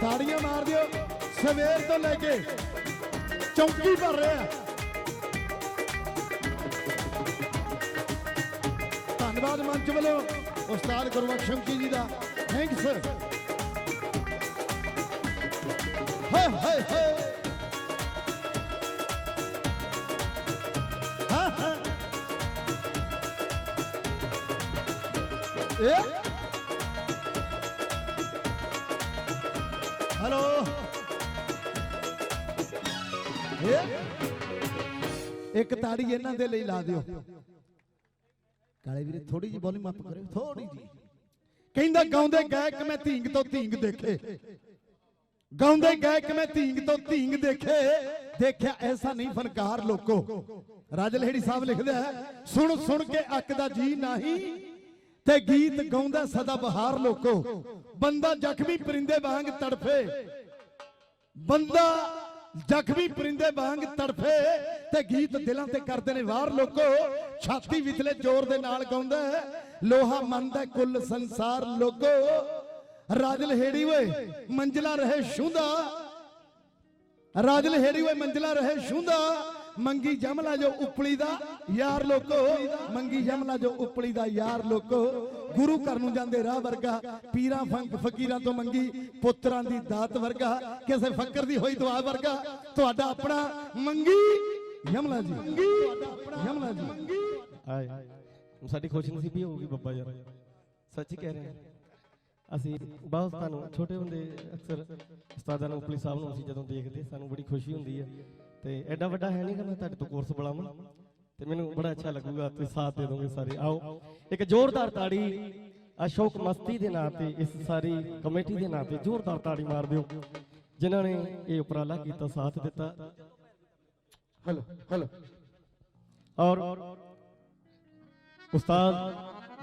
ਤਾੜੀਆਂ ਮਾਰ ਦਿਓ। ਸਵੇਰ ਤੋਂ ਲੈ ਕੇ ਚੌਂਕੀ ਭਰ ਰਿਹਾ। ਧੰਨਵਾਦ ਮੰਚ ਵੱਲੋਂ ਉਸਤਾਦ ਗੁਰਬਖਸ਼ ਸਿੰਘ ਜੀ ਦਾ। ਥੈਂਕਸ ਹਾਏ ਹਾਏ ਹਾਏ। ਹਾਂ ਹੈਲੋ ਇੱਕ ਤਾੜੀ ਇਹਨਾਂ ਦੇ ਲਈ ਲਾ ਦਿਓ। ਕਾਲੇ ਵੀਰੇ ਥੋੜੀ ਜੀ ਵੋਲਿਊਮ ਅਪ ਕਰਿਓ। ਥੋੜੀ ਜੀ ਕਹਿੰਦਾ ਗਾਉਂਦੇ ਗਾਇਕ ਮੈਂ ਧੀਂਗ ਤੋਂ ਧੀਂਗ ਦੇਖੇ। ਗਾਉਂਦੇ ਗਾਇਕ ਮੈਂ ਧੀਂਗ ਤੋਂ ਧੀਂਗ ਦੇਖੇ। ਦੇਖਿਆ ਐਸਾ ਨਹੀਂ ਫਨਕਾਰ ਲੋਕੋ। ਰਾਜ ਲਹਿੜੀ ਸਾਹਿਬ ਲਿਖਦਾ ਹੈ ਸੁਣ ਸੁਣ ਕੇ ਅੱਕ ਦਾ ਜੀ ਨਹੀਂ। ਤੇ ਗੀਤ ਗਾਉਂਦਾ ਸਦਾ ਬਹਾਰ ਲੋਕੋ। ਬੰਦਾ ਜ਼ਖਮੀ ਪਰਿੰਦੇ ਵਾਂਗ ਤੜਫੇ। ਬੰਦਾ ਜ਼ਖਮੀ ਪਰਿੰਦੇ ਵਾਂਗ ਤੜਫੇ ਤੇ ਗੀਤ ਦਿਲਾਂ ਤੇ ਕਰਦੇ ਨੇ ਵਾਰ ਲੋਕੋ। ਛਾਤੀ ਵਿਚਲੇ ਜ਼ੋਰ ਦੇ ਨਾਲ ਗਾਉਂਦਾ ਲੋਹਾ ਮੰਨਦਾ ਕੁੱਲ ਸੰਸਾਰ ਲੋਕੋ। ਰਾਜਲ ਹੇੜੀ ਓਏ, ਮੰਜਲਾ ਰਹੇ ਸ਼ੁੰਦਾ ਰਾਜਲ ਹੇੜੀ ਓਏ, ਮੰਜਲਾ ਰਹੇ ਸ਼ੁੰਦਾ ਮੰਗੀ ਜਮਲਾ ਜੋ ਉਪਲੀ ਦਾ ਯਾਰ ਲੋਕੋ। ਮੰਗੀ ਜਮਲਾ ਜੋ ਉਪਲੀ ਦਾ ਯਾਰ ਲੋਕੋ। ਗੁਰੂ ਘਰ ਨੂੰ ਜਾਂਦੇ ਰਾਹ ਵਰਗਾ। ਪੀਰਾਂ ਫੰਕ ਫਕੀਰਾਂ ਤੋਂ ਮੰਗੀ ਪੁੱਤਰਾਂ ਦੀ ਦਾਤ ਵਰਗਾ। ਕਿਸੇ ਫਕਰ ਦੀ ਹੋਈ ਦੁਆ ਵਰਗਾ। ਤੁਹਾਡਾ ਆਪਣਾ ਮੰਗੀ ਯਮਲਾ ਜੀ। ਯਮਲਾ ਜੀ। ਆਏ ਸਾਡੀ ਖੁਸ਼ ਨਸੀਬੀ ਹੋਊਗੀ ਬੱਬਾ ਯਾਰ ਸੱਚੀ ਕਹਿ ਰਹੇ ਅਸੀਂ ਬਹੁਤ ਤੁਹਾਨੂੰ ਛੋਟੇ ਹੁੰਦੇ ਅਕਸਰ ਉਸਤਾਦਾਂ ਨੂੰ ਪੁਲਿਸ ਸਾਹਿਬ ਨੂੰ ਅਸੀਂ ਜਦੋਂ ਦੇਖਦੇ ਸਾਨੂੰ ਬੜੀ ਖੁਸ਼ੀ ਹੁੰਦੀ ਹੈ। ਤੇ ਐਡਾ ਵੱਡਾ ਹੈ ਨਹੀਂ ਕਿ ਮੈਂ ਤੁਹਾਡੇ ਤੋਂ ਕੋਰਸ ਬੁਲਾਵਾਂ ਤੇ ਮੈਨੂੰ ਬੜਾ ਅੱਛਾ ਲੱਗੂਗਾ ਤੁਸੀਂ ਸਾਥ ਦੇ ਦੋਗੇ ਸਾਰੇ। ਆਓ ਇੱਕ ਜ਼ੋਰਦਾਰ ਤਾੜੀ ਅਸ਼ੋਕ ਮਸਤੀ ਦੇ ਨਾਂ ਤੇ ਇਸ ਸਾਰੀ ਕਮੇਟੀ ਦੇ ਨਾਂ ਤੇ ਜ਼ੋਰਦਾਰ ਤਾੜੀ ਮਾਰ ਦਿਓ। ਜਿਨ੍ਹਾਂ ਨੇ ਇਹ ਉਪਰਾਲਾ ਕੀਤਾ ਸਾਥ ਦਿੱਤਾ। Hello hello. ਔਰ ਉਸਤਾਦ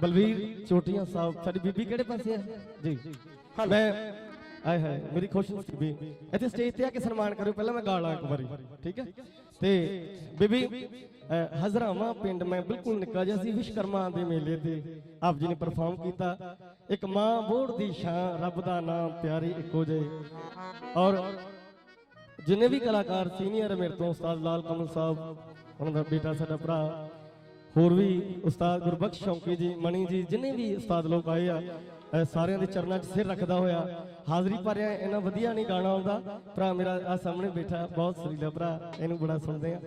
ਬਲਵੀਰ ਚੋਟੀਆਂ ਸਾਹਿਬ ਸਾਡੀ ਬੀਬੀ ਕਿਹੜੇ ਪਾਸੇ ਹੈ? ਜੀ। ਮੈਂ ਆਏ ਹਾਏ ਮੇਰੀ ਖੁਸ਼ ਨਸੀਬੀ। ਇੱਥੇ ਸਟੇਜ ਤੇ ਆ ਕੇ ਸਨਮਾਨ ਕਰਿਓ ਪਹਿਲਾਂ ਮੈਂ ਗਾਲਾਂ ਇੱਕ ਵਾਰੀ ਠੀਕ ਹੈ? ਤੇ ਬੀਬੀ ਅਹ, ਪਿੰਡ ਮੈਂ ਬਿਲਕੁਲ ਨਿੱਕਾ ਜਿਹਾ ਸੀ ਵਿਸ਼ਕਰਮਾ ਦੇ ਮੇਲੇ ਤੇ ਆਪ ਜੀ ਨੇ ਪਰਫਾਰਮ ਕੀਤਾ। ਇੱਕ ਮਾਂ ਬੋੜ ਦੀ ਸ਼ਾਨ ਰੱਬ ਦਾ ਨਾਮ ਪਿਆਰੀ ਇੱਕੋ ਜੇ ਔਰ ਜਿੰਨੇ ਵੀ ਕਲਾਕਾਰ ਸੀਨੀਅਰ ਮੇਰੇ ਤੋਂ ਉਸਤਾਦ ਲਾਲ ਕਮਲ ਸਾਹਿਬ ਉਹਨਾਂ ਦਾ ਬੇਟਾ ਸਾਡਾ ਭਰਾ ਹੋਰ ਵੀ ਉਸਤਾਦ ਗੁਰਬਖਸ਼ ਸ਼ੌਂਕੀ ਜੀ ਮਣੀ ਜੀ ਜਿੰਨੇ ਵੀ ਉਸਤਾਦ ਲੋਕ ਆਏ ਆ ਸਾਰਿਆਂ ਦੇ ਚਰਨਾਂ 'ਚ ਸਿਰ ਰੱਖਦਾ ਹੋਇਆ। ਹਾਜ਼ਰੀ ਭਰਿਆ ਇਹਨਾਂ ਵਧੀਆ ਨਹੀਂ ਗਾਣਾ ਆਉਂਦਾ। ਭਰਾ ਮੇਰਾ ਆ ਸਾਹਮਣੇ ਬੈਠਾ, ਬਹੁਤ ਸੁਰੀਲਾ ਭਰਾ, ਇਹਨੂੰ ਬੜਾ ਸੁਣਦੇ ਆ।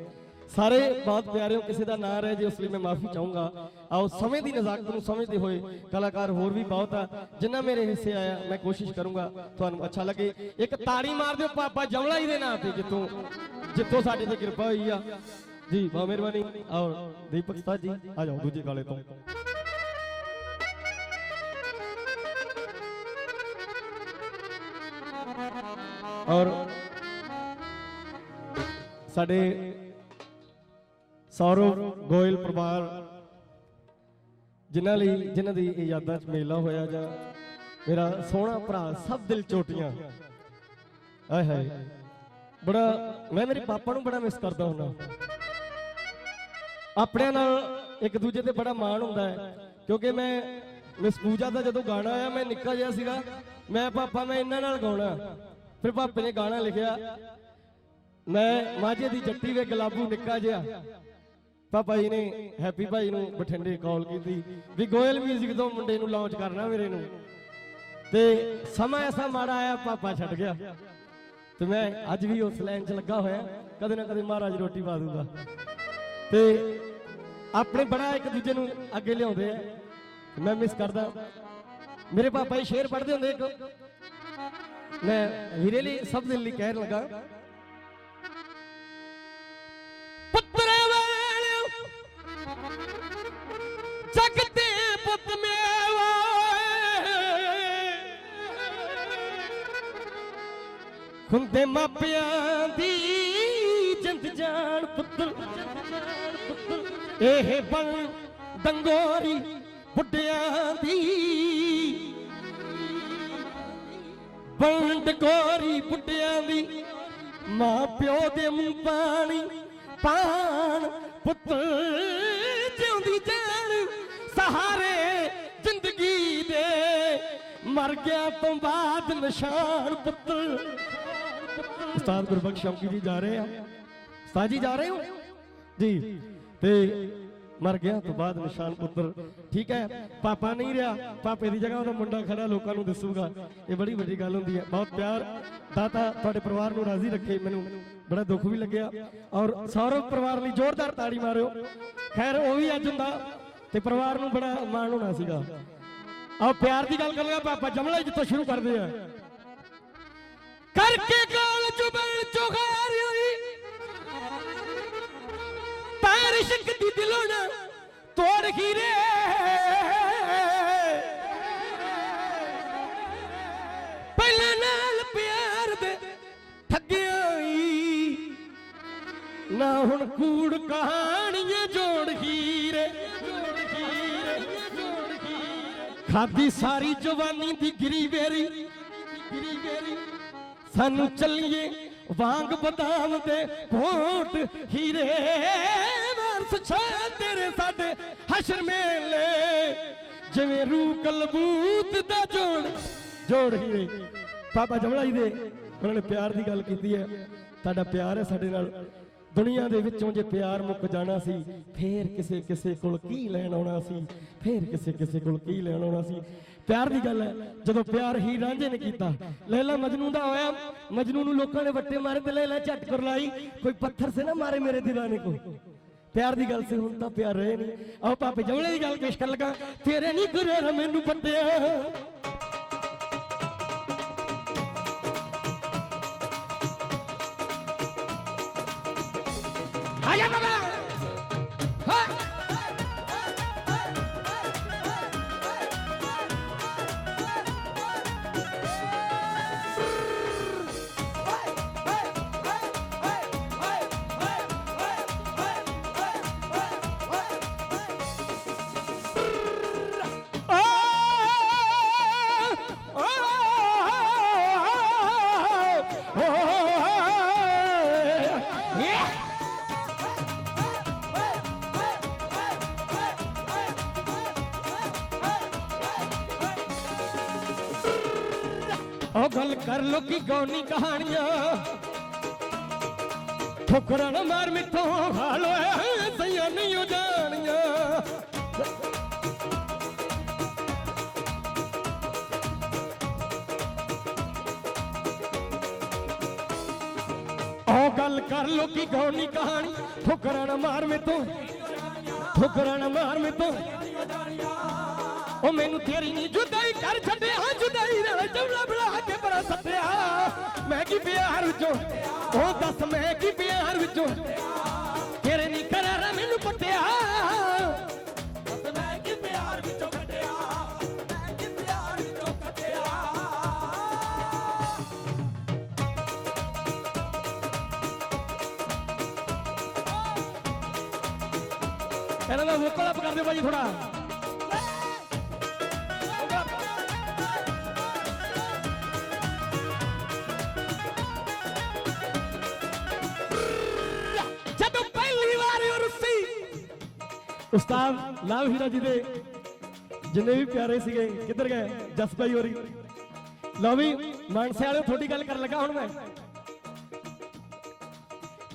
ਸਾਰੇ ਬਹੁਤ ਪਿਆਰੇ ਹੋ, ਕਿਸੇ ਦਾ ਨਾਂ ਰਹਿ ਜੇ, ਉਸ ਲਈ ਮੈਂ ਮਾਫੀ ਚਾਹੂੰਗਾ। ਆਓ, ਸਮੇਂ ਦੀ ਨਜ਼ਾਕਤ ਨੂੰ ਸਮਝਦੇ ਹੋਏ ਕਲਾਕਾਰ ਹੋਰ ਵੀ ਬਹੁਤ ਆ, ਜਿੰਨਾ ਮੇਰੇ ਹਿੱਸੇ ਆਇਆ, ਮੈਂ ਕੋਸ਼ਿਸ਼ ਕਰੂੰਗਾ ਤੁਹਾਨੂੰ ਅੱਛਾ ਲੱਗੇ। ਇੱਕ ਤਾੜੀ ਮਾਰ ਦਿਓ, ਪਾਪਾ ਜਮਲਾ ਜੀ ਦੇ ਨਾਂ ਤੇ, ਜਿੱਥੋਂ ਜਿੱਥੋਂ ਸਾਡੇ ਤੇ ਕਿਰਪਾ ਹੋਈ ਆ। ਜੀ, ਬਹੁਤ ਮਿਹਰਬਾਨੀ। ਔਰ ਦੀਪਕ ਸਤਾਜ ਜੀ, ਆ ਜਾਓ, ਦੂਜੇ ਕਾਲੇ ਤੋਂ। ਔਰ ਸਾਡੇ ਸੌਰਵ ਗੋਇਲ ਪਰਿਵਾਰ, ਜਿਨ੍ਹਾਂ ਲਈ, ਜਿਨ੍ਹਾਂ ਦੀ ਇਹ ਯਾਦਾਂ 'ਚ ਮੇਲਾ ਹੋਇਆ ਜਾਂ ਮੇਰਾ ਸੋਹਣਾ ਭਰਾ ਸਭ ਦਿਲ ਚੋਟੀਆਂ। ਆਏ ਹਾਏ। ਬੜਾ, ਮੈਂ ਮੇਰੇ ਪਾਪਾ ਨੂੰ ਬੜਾ ਮਿਸ ਕਰਦਾ ਹੁੰਦਾ। ਆਪਣਿਆਂ ਨਾਲ ਇੱਕ ਦੂਜੇ ਤੇ ਬੜਾ ਮਾਣ ਹੁੰਦਾ ਹੈ, ਕਿਉਂਕਿ ਮੈਂ ਮਿਸ ਪੂਜਾ ਦਾ ਜਦੋਂ ਗਾਣਾ ਆਇਆ, ਮੈਂ ਨਿੱਕਾ ਜਿਹਾ ਸੀਗਾ, ਮੈਂ, ਪਾਪਾ, ਮੈਂ ਇਹਨਾਂ ਨਾਲ ਗਾਉਣਾ। ਫਿਰ ਭਾਪੇ ਨੇ ਗਾਣਾ ਲਿਖਿਆ, ਮੈਂ ਮਾਝੇ ਦੀ ਜੱਟੀ ਵੇ ਗਲਾਬੂ ਨਿੱਕਾ ਜਿਹਾ। ਪਾਪਾ ਜੀ ਨੇ ਹੈਪੀ ਭਾਈ ਨੂੰ ਬਠਿੰਡੇ ਕਾਲ ਕੀਤੀ ਵੀ ਗੋਇਲ 뮤직 ਤੋਂ ਮੁੰਡੇ ਨੂੰ ਲਾਂਚ ਕਰਨਾ ਮੇਰੇ ਨੂੰ। ਤੇ ਸਮਾਂ ਐਸਾ ਮਾੜਾ ਆਇਆ, ਪਾਪਾ ਛੱਡ ਗਿਆ। ਤੇ ਮੈਂ ਅੱਜ ਵੀ ਉਸ ਲਾਈਨ 'ਚ ਲੱਗਾ ਹੋਇਆ, ਕਦੇ ਨਾ ਕਦੇ ਮਹਾਰਾਜ ਰੋਟੀ ਪਾ ਦੂਗਾ। ਤੇ ਆਪਣੇ ਬੜਾ ਇੱਕ ਦੂਜੇ ਨੂੰ ਅੱਗੇ ਲਿਆਉਂਦੇ ਆ। ਮੈਂ ਮਿਸ ਕਰਦਾ। ਮੇਰੇ ਪਾਪਾ ਜੀ ਸ਼ੇਰ ਪੜ੍ਹਦੇ ਹੁੰਦੇ ਇੱਕ। ਮੈਂ ਵੀਰੇ ਲਈ ਸਭ ਦੇ ਲਈ ਕਹਿਣ ਲੱਗਾ। ਪੁੱਤਰ ਵਾਲਿਓ, ਜਗ ਤੇ ਪੁੱਤ ਮੇਵਾ ਹੁੰਦੇ ਮਾਪਿਆਂ ਦੀ ਜਿੰਦ ਜਾਨ ਪੁੱਤਰ, ਇਹ ਬਣ ਡੰਗੋਰੀ ਬੁੱਢਿਆਂ ਦੀ ਬੰਡ ਗੋਰੀ ਬੁੱਢਿਆਂ ਦੀ, ਮਾਂ ਪਿਓ ਦੇ ਮੂੰਹ ਪਾਣੀ, ਪਾਣ ਪੁੱਤ ਜਿਉਂਦੀ ਜਾਨ ਸਹਾਰੇ ਜ਼ਿੰਦਗੀ ਦੇ ਮਰ ਗਿਆ ਤੋਂ ਬਾਅਦ ਨਿਸ਼ਾਨ ਪੁੱਤ। ਉਸਤਾਦ ਗੁਰਬਖਸ਼ ਸ਼ੌਕੀ ਜੀ ਜਾ ਰਹੇ ਆ। ਉਸਤਾਦ ਜੀ ਜਾ ਰਹੇ ਹੋ? ਜੀ, ਤੇ ਮਰ ਗਿਆ ਤੋਂ ਬਾਅਦ ਨਿਸ਼ਾਨ ਪੁੱਤਰ। ਠੀਕ ਹੈ, ਪਾਪਾ ਨਹੀਂ ਰਿਹਾ। ਪਾਪੇ ਦੀ ਜਗ੍ਹਾ ਉਹਦਾ ਮੁੰਡਾ ਖੜਾ ਲੋਕਾਂ ਨੂੰ ਦੱਸੂਗਾ। ਇਹ ਬੜੀ ਵੱਡੀ ਗੱਲ ਹੁੰਦੀ ਹੈ। ਬਹੁਤ ਪਿਆਰ। ਦਾਤਾ ਤੁਹਾਡੇ ਪਰਿਵਾਰ ਨੂੰ ਰਾਜ਼ੀ ਰੱਖੇ। ਮੈਨੂੰ ਬੜਾ ਦੁੱਖ ਵੀ ਲੱਗਿਆ। ਔਰ ਸੌਰਵ ਪਰਿਵਾਰ ਲਈ ਜ਼ੋਰਦਾਰ ਤਾੜੀ ਮਾਰਿਓ। ਖੈਰ, ਉਹ ਵੀ ਅੱਜ ਹੁੰਦਾ ਤੇ ਪਰਿਵਾਰ ਨੂੰ ਬੜਾ ਮਾਣ ਹੋਣਾ ਸੀਗਾ। ਆਹ ਪਿਆਰ ਦੀ ਗੱਲ ਕਰਾਂਗਾ। ਪਾਪਾ ਜਮਲਾ ਜਿੱਥੋਂ ਸ਼ੁਰੂ ਕਰਦੇ ਆ। ਕਰਕੇ ਗਾਲ ਚੁਬਲ ਚੁਗਾਰੀ ਪੈਰ ਇਸ਼ਕ ਦਿਲੋਂ ਨਾ ਤੋੜ ਹੀਰੇ ਪਹਿਲਾਂ ਨਾਲ ਪਿਆਰ ਦੇ ਠੱਗਿਆ ਨਾ ਹੁਣ ਕੂੜ ਕਹਾਣੀਆਂ ਜੋੜ ਹੀਰੇ ਖਾਦੀ ਸਾਰੀ ਜਵਾਨੀ ਦੀ ਗਰੀ ਗਰੀ ਵੇਰੀ। ਸਾਨੂੰ ਚੱਲੀਏ ਵਾਂਗ ਬਦਾਮ ਦੇ ਘੋਟ ਹੀਰੇ ਵਾਰਸ ਛਾ ਤੇਰੇ ਸਾਡੇ ਹਸ਼ਰ ਮੇਲੇ। ਜਿਵੇਂ ਰੂਹ ਕਲਬੂਤ ਦਾ ਜੋੜ ਜੋੜ ਹੀਰੇ। ਬਾਬਾ ਜਮਲਾ ਜੀ ਦੇ ਉਹਨਾਂ ਨੇ ਪਿਆਰ ਦੀ ਗੱਲ ਕੀਤੀ ਹੈ। ਤੁਹਾਡਾ ਪਿਆਰ ਹੈ ਸਾਡੇ ਨਾਲ। ਦੁਨੀਆ ਦੇ ਵਿੱਚੋਂ ਜੇ ਪਿਆਰ ਮੁੱਕ ਜਾਣਾ ਸੀ, ਫੇਰ ਕਿਸੇ ਕਿਸੇ ਕੋਲ ਕੀ ਲੈਣ ਆਉਣਾ ਸੀ? ਫੇਰ ਕਿਸੇ ਕਿਸੇ ਕੋਲ ਕੀ ਲੈਣ ਆਉਣਾ ਸੀ? ਪਿਆਰ ਦੀ ਗੱਲ ਹੈ। ਜਦੋਂ ਪਿਆਰ ਹੀ ਰਾਂਝੇ ਨੇ ਕੀਤਾ। ਲੈਲਾ ਮਜਨੂ ਦਾ ਹੋਇਆ। ਮਜਨੂ ਨੂੰ ਲੋਕਾਂ ਨੇ ਵੱਟੇ ਮਾਰੇ ਤੇ ਲੈਲਾ ਝਟ ਕਰ ਲਾਈ। ਕੋਈ ਪੱਥਰ ਸੇ ਨਾ ਮਾਰੇ ਮੇਰੇ دیਵਾਨੇ ਕੋ। ਪਿਆਰ ਦੀ ਗੱਲ ਸੀ ਹੁਣ ਤਾਂ ਪਿਆਰ ਰਹੇ ਨਹੀਂ ਆਓ ਪਾਪੇ ਜਮਲੇ ਦੀ ਗੱਲ ਪੇਸ਼ ਕਰ ਲੱਗਾ। ਤੇਰੇ ਨਹੀਂ ਗੁਰੇਰ ਮੈਨੂੰ ਪੱਟਿਆ। ਆਇਆ ਬਾਬਾ। ਕਰ ਲੋ ਕੀ ਗੌਣੀ ਕਹਾਣੀਆਂ। ਠੋਕਰਾਂ ਨਾ ਮਾਰ ਮਿੱਠੋ ਹਾਲੋ ਸਈਆਂ ਨਹੀਂ ਉਹ ਉਹ ਗੱਲ ਕਰ ਲੋ ਕੀ ਗੌਣੀ ਕਹਾਣੀ, ਠੋਕਰਾਂ ਨਾ ਮਾਰ ਮਿੱਠੋ, ਠੋਕਰਾਂ ਨਾ ਮਾਰ ਮਿੱਠੋ। ਉਹ ਮੈਨੂੰ ਤੇਰੀ ਨੀ ਜੁਦਾਈ ਕਰ ਛੱਡਿਆ। ਜੁਦਾਈ ਨਾਲ ਜਮਲਾ ਬਣਾ ਕੇ ਬੜਾ ਸੱਤਿਆ। ਮੈਂ ਕੀ ਪਿਆਰ ਵਿੱਚੋਂ? ਉਹ ਦੱਸ ਮੈਂ ਕੀ ਪਿਆਰ ਵਿੱਚੋਂ? ਤੇਰੇ ਨੀ ਕਰਾਰਾ ਮੈਨੂੰ ਪੱਟਿਆ। ਇਹਨਾਂ ਦਾ ਵੋਕਲ ਅਪ ਕਰ ਦਿਓ ਭਾਜੀ ਥੋੜਾ ਉਸਤਾਦ ਲਾਭ ਹੀਰਾ ਜੀ ਦੇ ਜਿੰਨੇ ਵੀ ਪਿਆਰੇ ਸੀਗੇ, ਕਿੱਧਰ ਗਏ? ਜਸ ਭਾਈ ਹੋਰੀ। ਲਓ ਵੀ, ਮਾਨਸੇ ਵਾਲਿਓ, ਤੁਹਾਡੀ ਗੱਲ ਕਰਨ ਲੱਗਾ ਹੁਣ ਮੈਂ।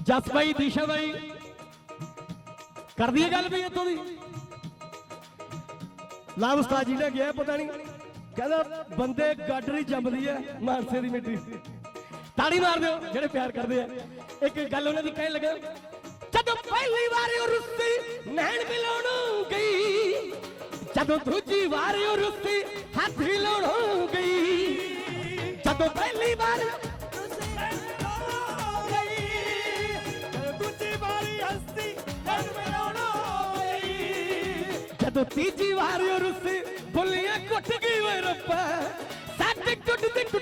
ਜਸਪਾਈ ਦੀਸ਼ਾ ਭਾਈ ਕਰਦੀ ਹੈ ਗੱਲ ਵੀ ਇੱਥੋਂ ਦੀ? ਲਾਭ ਉਸਤਾਦ ਜੀ ਨੇ ਗਿਆ ਪਤਾ ਨਹੀਂ ਕਹਿੰਦਾ, ਬੰਦੇ ਗਾਡਰੀ ਜੰਮਦੀ ਹੈ ਮਾਨਸੇ ਦੀ ਮਿੱਟੀ। ਤਾੜੀ ਮਾਰ ਦਿਓ, ਜਿਹੜੇ ਪਿਆਰ ਕਰਦੇ ਆ। ਇੱਕ ਗੱਲ ਉਹਨਾਂ ਦੀ ਕਹਿਣ ਲੱਗਾ। ਜਦੋਂ ਪਹਿਲੀ ਵਾਰ ਉਹ ਰੁੱਸੀ ਨੈਣ ਮਿਲਾਉਣ ਗਈ, ਜਦੋਂ ਦੂਜੀ ਵਾਰ ਉਹ ਰੁੱਸੀ ਹੱਥ ਹਿਲਾਉਣ ਗਈ, ਜਦੋਂ ਪਹਿਲੀ ਵਾਰ ਜਦੋਂ ਤੀਜੀ ਵਾਰ ਉਹ ਰੁੱਸੀ ਬੁੱਲੀਆਂ ਕੁੱਟ ਗਈ ਓਏ ਰੱਬਾ, ਸਾਡੇ ਟੁੱਟਦੀ ਟੁੱਟਦੀ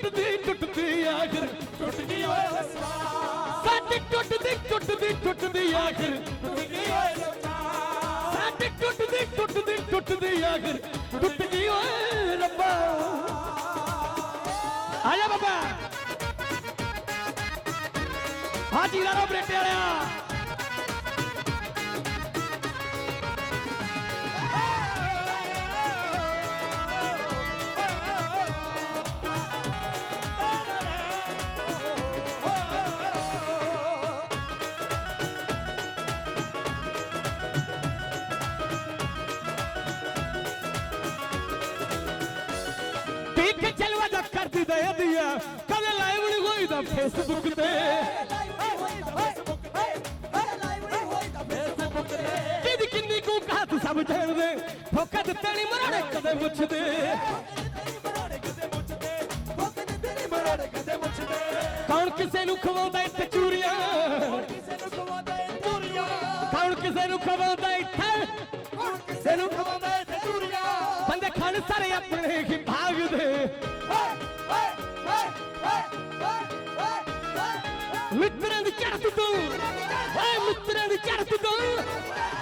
ਟੁੱਟਦੀ ਆਖਰ ਟੁੱਟ ਗਈ ਓਏ ਰੱਬਾ। ਆ ਜਾ ਬਾਬਾ। ਹਾਜੀ ਲਾਰੋ ਬਰੇਟੇ ਵਾਲਿਆ। ਦਾ ਕਰਦੀ ਕਦੇ ਲਾਈਵ ਨਹੀਂ ਹੋਈਦਾ ਫੇਸਬੁੱਕ ਤੇ। ਕਿਹਦੀ ਕਿੰਨੀ ਕੋ ਕਹਾਤ ਸਭ ਜਾਣਦੇ ਫੋਕਾ ਦਿੱਤੇ ਨਹੀਂ ਮਰਾੜੇ ਕਦੇ ਮੁੱਛਦੇ ਕੌਣ ਕਿਸੇ ਨੂੰ ਖਵਾਉਂਦਾ ਇੱਥੇ ਚੂਰੀਆਂ ਕੌਣ ਕਿਸੇ ਨੂੰ ਖਵਾਉਂਦਾ ਇੱਥੇ? ਕਿਸੇ ਨੂੰ ਬੰਦੇ ਖਾਣ ਸਾਰੇ ਆਪਣੇ ਹੀ ਭਾਗਦੇ ਮਿੱਤਰਾਂ ਦੀ ਚੜ੍ਹਤ ਤੋਂ। ਓਏ ਮਿੱਤਰਾਂ ਦੀ ਚੜ੍ਹਤ ਤੋਂ।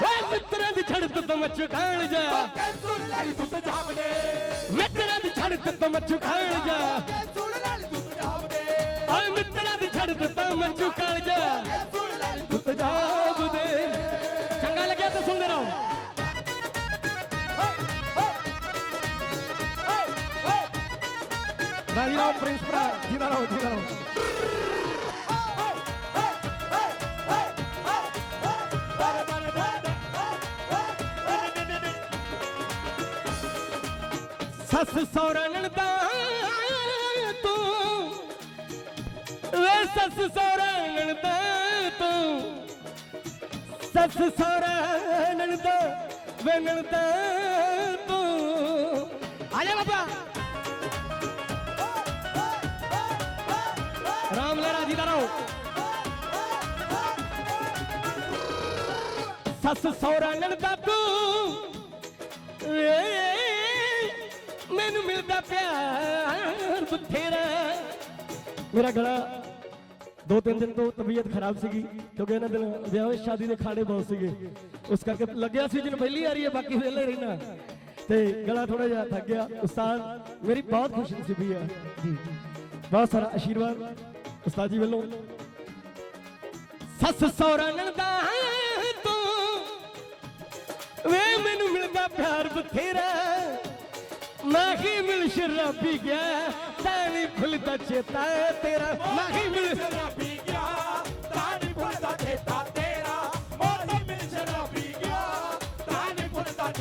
ਓਏ ਮਿੱਤਰਾਂ ਦੀ ਚੜ੍ਹਤ ਤੋਂ ਮੱਚ ਖਾਣ ਜਾ। ਮਿੱਤਰਾਂ ਦੀ ਚੜ੍ਹਤ ਤੋਂ ਮੱਚ ਖਾਣ ਜਾ। ਓਏ ਮਿੱਤਰਾਂ ਦੀ ਚੜ੍ਹਤ ਤੋਂ ਮੱਚ ਖਾਣ ਜਾ। ਪੰਜਾਬ ਦੇ ਚੰਗਾ ਲੱਗਿਆ ਤਾਂ ਸੁਣਦੇ ਰਹੋ ਰਾਜੀ ਰਾਓ ਪ੍ਰਿੰਸ ਭਰਾ। ਜਿੰਦਾ ਰਹੋ ਜਿੰਦਾ ਰਹੋ ਸੱਸ ਸਹੁਰਾ ਨਣਦਾ, ਤੂੰ। ਵੇ ਸੱਸ ਸਹੁਰਾ ਨਣਦਾ, ਤੂੰ। ਸੱਸ ਸਹੁਰਾ ਨਣਦਾ, ਵੇ ਨਣਦਾ, ਤੂੰ। ਆ ਜਾ ਬਾਬਾ। ਸੱਸ ਸਹੁਰਾ ਨਣਦਾ ਤੂੰ ਮੈਨੂੰ ਮਿਲਦਾ ਪਿਆਰ ਬਥੇਰਾ। ਮੇਰਾ ਗਲਾ ਦੋ ਤਿੰਨ ਦਿਨ ਤੋਂ ਤਬੀਅਤ ਖਰਾਬ ਸੀਗੀ, ਕਿਉਂਕਿ ਇਹਨਾਂ ਦਿਨ ਵਿਆਹ ਸ਼ਾਦੀ ਦੇ ਖਾੜੇ ਬਹੁਤ ਸੀਗੇ। ਉਸ ਕਰਕੇ ਲੱਗਿਆ ਸੀ ਜਿਹਨੂੰ ਪਹਿਲੀ ਆ ਰਹੀ ਹੈ ਬਾਕੀ ਵੇਲੇ ਰਹਿਣਾ। ਤੇ ਗਲਾ ਥੋੜਾ ਜਿਹਾ ਥੱਕ ਗਿਆ। ਉਸਤਾਦ, ਮੇਰੀ ਬਹੁਤ ਖੁਸ਼ ਨਸੀਬੀ ਹੈ ਜੀ। ਬਹੁਤ ਸਾਰਾ ਆਸ਼ੀਰਵਾਦ। ਉਸਤਾਦ ਜੀ ਵੱਲੋਂ। ਸੱਸ ਸਹੁਰਾ ਨੰਦਾ ਤੂੰ। ਵੇ ਮੈਨੂੰ ਮਿਲਦਾ ਪਿਆਰ ਬਥੇਰਾ। ਮੈਂ ਹੀ ਮਿਲ ਸ਼ਰਾਬੀ ਗਿਆ ਤਾਂ ਨਹੀਂ ਚੇਤਾ ਤੇਰਾ। ਮੈਂ ਹੀ ਮਿਲ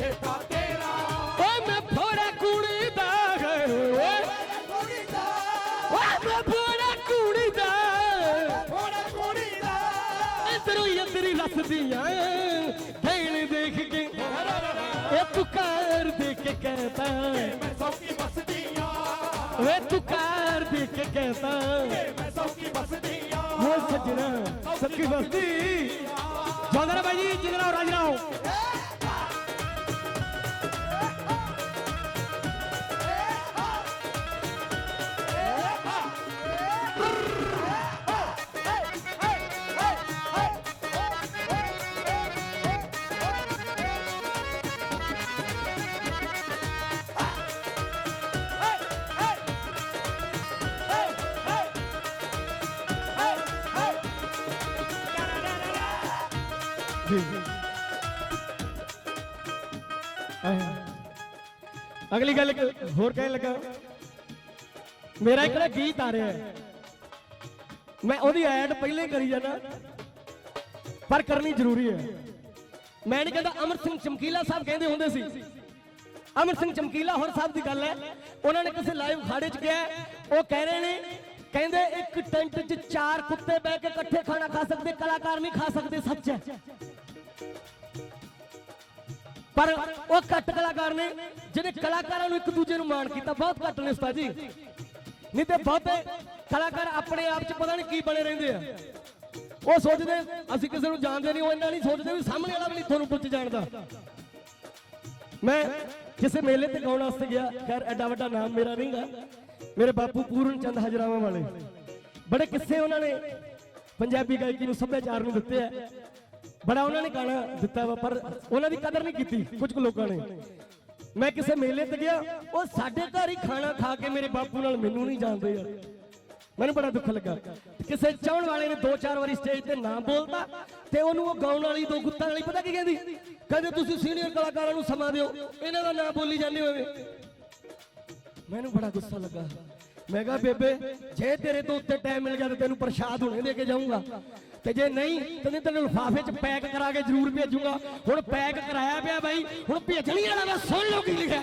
ਓ ਇਧਰੋਂ ਇਧਰੀ ਲੱਸਦੀਆਂ ਖੇਲ ਦੇਖ ਕੇ। ਇਹ ਪੁਕਾਰ ਦੇ ਕੇ ਕਹਤਾ। ਵੇ ਪੁਕਾਰ ਦੇ ਕੇ ਕਹਤਾ। ਹੋ ਸਜਣਾ ਸੱਕੀ ਬਸਤੀ। ਜੋਗਰਾ ਬਾਈ ਜੀ ਜਿੰਦਰਾਓ ਰਾਜਰਾਓ ਜੀ ਅਗਲੀ ਗੱਲ ਹੋਰ ਕਹਿਣ ਲੱਗਾ। ਮੇਰਾ ਇੱਕ ਨਾ ਗੀਤ ਆ ਰਿਹਾ ਹੈ। ਮੈਂ ਉਹਦੀ ਐਡ ਪਹਿਲੇ ਹੀ ਕਰੀ ਜਾਂਦਾ। ਪਰ ਕਰਨੀ ਜ਼ਰੂਰੀ ਹੈ। ਮੈਂ ਨਹੀਂ ਕਹਿੰਦਾ ਅਮਰ ਸਿੰਘ ਚਮਕੀਲਾ ਸਾਹਿਬ ਕਹਿੰਦੇ ਹੁੰਦੇ ਸੀ। ਅਮਰ ਸਿੰਘ ਚਮਕੀਲਾ ਹੋਰ ਸਾਹਿਬ ਦੀ ਗੱਲ ਹੈ। ਉਹਨਾਂ ਨੇ ਕਿਸੇ ਲਾਈਵ ਖਾੜੇ 'ਚ ਕਿਹਾ ਉਹ ਕਹਿ ਰਹੇ ਨੇ, ਕਹਿੰਦੇ ਇੱਕ ਟੈਂਟ 'ਚ ਚਾਰ ਕੁੱਤੇ ਬਹਿ ਕੇ ਇਕੱਠੇ ਖਾਣਾ ਖਾ ਸਕਦੇ, ਕਲਾਕਾਰ ਨਹੀਂ ਖਾ ਸਕਦੇ, ਸੱਚ ਹੈ। ਪਰ ਉਹ ਘੱਟ ਕਲਾਕਾਰ ਨੇ ਜਿਹੜੇ ਕਲਾਕਾਰਾਂ ਨੂੰ ਇੱਕ ਦੂਜੇ ਨੂੰ ਮਾਣ ਕੀਤਾ। ਬਹੁਤ ਘੱਟ ਨੇ ਉਸਤਾਦ ਜੀ। ਨਹੀਂ ਤੇ ਬਹੁਤੇ ਕਲਾਕਾਰ ਆਪਣੇ ਆਪ 'ਚ ਪਤਾ ਨਹੀਂ ਕੀ ਬਣੇ ਰਹਿੰਦੇ ਆ। ਉਹ ਸੋਚਦੇ ਅਸੀਂ ਕਿਸੇ ਨੂੰ ਜਾਣਦੇ ਨਹੀਂ, ਉਹ ਇੰਨਾ ਨਹੀਂ ਸੋਚਦੇ ਵੀ ਸਾਹਮਣੇ ਵਾਲਾ ਵੀ ਨਹੀਂ ਤੁਹਾਨੂੰ ਕੁਝ ਜਾਣਦਾ। ਮੈਂ ਕਿਸੇ ਮੇਲੇ ਤੇ ਗਾਉਣ ਵਾਸਤੇ ਗਿਆ। ਖੈਰ, ਐਡਾ ਵੱਡਾ ਨਾਮ ਮੇਰਾ ਨਹੀਂਗਾ। ਮੇਰੇ ਬਾਪੂ ਪੂਰਨ ਚੰਦ ਹਜਰਾਵਾਂ ਵਾਲੇ। ਬੜੇ ਕਿੱਸੇ ਉਹਨਾਂ ਨੇ ਪੰਜਾਬੀ ਗਾਇਕੀ ਨੂੰ ਸੱਭਿਆਚਾਰ ਨੂੰ ਦਿੱਤੇ ਆ। ਬੜਾ ਉਹਨਾਂ ਨੇ ਗਾਣਾ ਦਿੱਤਾ ਵਾ, ਪਰ ਉਹਨਾਂ ਦੀ ਕਦਰ ਨਹੀਂ ਕੀਤੀ, ਕੁਝ ਕੁ ਲੋਕਾਂ ਨੇ। ਮੈਂ ਕਿਸੇ ਮੇਲੇ ਤੇ ਗਿਆ, ਉਹ ਸਾਡੇ ਘਰ ਹੀ ਖਾਣਾ ਖਾ ਕੇ ਮੇਰੇ ਬਾਪੂ ਨਾਲ ਮੈਨੂੰ ਨਹੀਂ ਜਾਣਦੇ ਯਾਰ ਮੈਨੂੰ ਬੜਾ ਦੁੱਖ ਲੱਗਾ। ਕਿਸੇ ਚਾਹਣ ਵਾਲੇ ਨੇ ਦੋ ਚਾਰ ਵਾਰੀ ਸਟੇਜ ਤੇ ਨਾਮ ਬੋਲਤਾ ਤੇ ਉਹਨੂੰ ਉਹ ਗਾਉਣ ਵਾਲੀ, ਦੋ ਗੁੱਤਾਂ ਵਾਲੀ, ਪਤਾ ਕੀ ਕਹਿੰਦੀ? ਕਹਿੰਦੇ, ਤੁਸੀਂ ਸੀਨੀਅਰ ਕਲਾਕਾਰਾਂ ਨੂੰ ਸਮਾਂ ਦਿਓ, ਇਹਨਾਂ ਦਾ ਨਾਮ ਬੋਲੀ ਜਾਂਦੇ ਹੋਵੇ ਮੈਨੂੰ ਬੜਾ ਗੁੱਸਾ ਲੱਗਾ। ਮੈਂ ਕਿਹਾ, ਬੇਬੇ, ਜੇ ਤੇਰੇ ਤੋਂ ਉੱਤੇ ਟਾਈਮ ਮਿਲ ਗਿਆ ਤਾਂ ਤੈਨੂੰ ਪ੍ਰਸ਼ਾਦ ਹੁਣੇ ਦੇ ਕੇ ਜਾਊਂਗਾ। ਤੇ ਜੇ ਨਹੀਂ, ਤਾਂ ਨਹੀਂ ਤੈਨੂੰ ਲਿਫਾਫੇ 'ਚ ਪੈਕ ਕਰਾ ਕੇ ਜ਼ਰੂਰ ਭੇਜੂਗਾ। ਹੁਣ ਪੈਕ ਕਰਾਇਆ ਪਿਆ ਬਾਈ, ਹੁਣ ਭੇਜਣੀ ਵਾਲਾ ਵਾ ਸੁਣ ਲਓ ਕੀ ਲਿਖਿਆ।